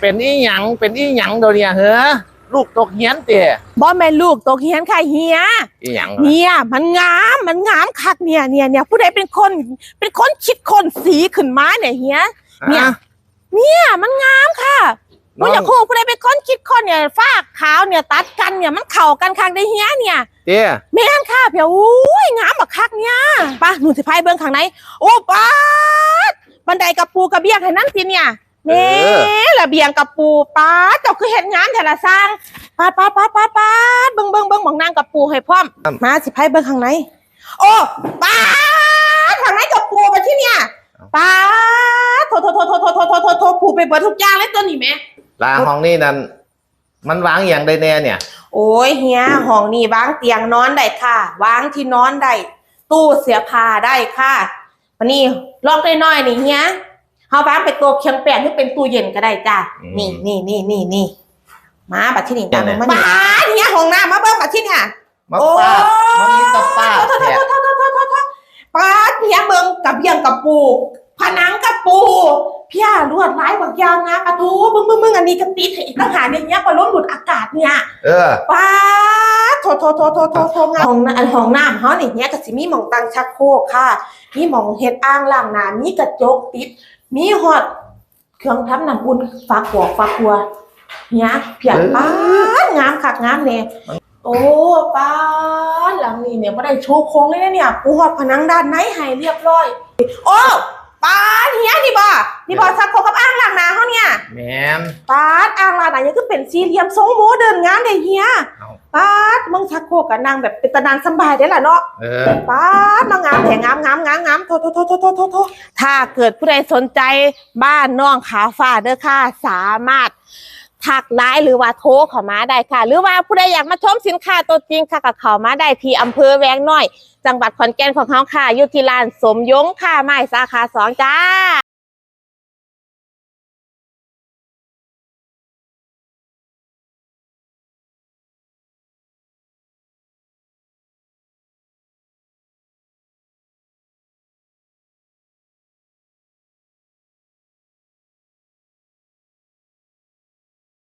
เป็นอีหยังเป็นอีหยังเดี๋ยวนี้เหรอลูกตกเฮียนเตะบ่แม่นลูกตกเฮียนค่ะเฮียอีหยังวะเนี่ยมันงามมันงามคักเนี่ยเนี่ยเนี่ยผู้ใดเป็นคนเป็นคนคิดคนสีขึ้นมาเนี่ยเฮียเนี่ยอะเนี่ยมันงามค่ะน้ผู้อง อยากคู่ผู้ใดเป็นคนคิดคนเนี่ยฟ้าขาวเนี่ยตัดกันเนี่ยมันเข้ากันคักได้เฮียเนี่ย เตะแม่นค่ะเพียวอุ้ยงามบักคักเนี่ยไป้าหนูสิพายเบิ่งข้างในโอ้ป้าดบันไดกับปูกระเบียงให้นั่นสิเนี่ยเน่ระเบียงกับปูป้าดเจ้าคือเห็นงามแต่ละสร้างป้าดป้าดป้าดป้าดป้าดเบิ่งเบิ่งเบิ่งหมองนางกับปูให้พร้อมมาสิพายเบิ่งข้างในโอ้ป้าดข้างในกับปูมาที่เนี่ยป้าดโทโทโทโทโทโทโทโทโทปูไปเบิดทุกอย่างเลยตัวนี้แม่ลาห้องนี่นั่นมันวางอย่างได้แน่เนี่ย โอ้ยเฮียห้องนี้วางเตียงนอนได้ค่ะวางที่นอนได้ตู้เสียผ้าได้ค่ะวันนี้ลอกน้อยๆนี่เฮีย เฮาวางไปตัวเคียงแปลงที่เป็นตู้เย็นก็ได้จ้ะอืม นี่นี่นี่นี่นี่มาบัดที่นี่เนี่ตายมเนี่ยมานี่ป้าดเฮียห้องน้ำมาเบิ่งบัดที่เนี่ย มาป้าดมันมีตะป้าดโทษโทแท้ษโทษโทษโทษโทษโทษป้าดเฮียเบิ่งกับเบียงกับปู ผนังกับปูพี่อาลวดลายบักอยางนะปะทูมึงมึงมึงอันนี้ก็ติดให้อีกต่างหากเนี่ยเฮียปลาล้มดูดอากาศเนี่ย เออ ป้าดโทโทโทโทโทโทงห้องน้ำห้องน้ำเฮานี่เนี้ยก็สิมีหม่องตั้งชักโครกค่ะ มีหม่องเฮ็ดอ่างล้างหน้ามีกระจกติด มีฮอดเครื่องทำน้ำอุ่นฝากหัวฝากหัวเนี่ยเพียงป้าดงามคักงามแน่โอ้ป้าดหลังนี้เนี่ยบ่ได้โชว์โครงเลยนะเนี่ยปูฮอดผนังด้านในให้เรียบร้อย โอ้ป้าดเฮียนี่บ่นี่บ่ชักโครกกับอ่างล้างหน้าเฮาเนี่ยแมนป้าดอ่างล้างหน้าเนี่ยคือเป็นสี่เหลี่ยมทรงโมเดิร์นงามเด้เฮียเอาป้าดมึงชักโครกกับนางแบบเป็นตานางสำบายได้อล่ะเนาะเออป้าดมางามแถงงามงามงามงามโทโทโทโทโทโทโทถ้าเกิดผู้ใดสนใจบ้านน้องขาฟ้าเด้อค่ะสามารถทักไลน์หรือว่าโทรเข้ามาได้ค่ะ หรือว่าผู้ใดอยากมาชมสินค้าตัวจริงค่ะก็เข้ามาได้ที่อำเภอแวงน้อย จังหวัดขอนแก่นของเขาค่ะอยู่ที่ร้านสมยงค่ะไม้สาขาสองจ้า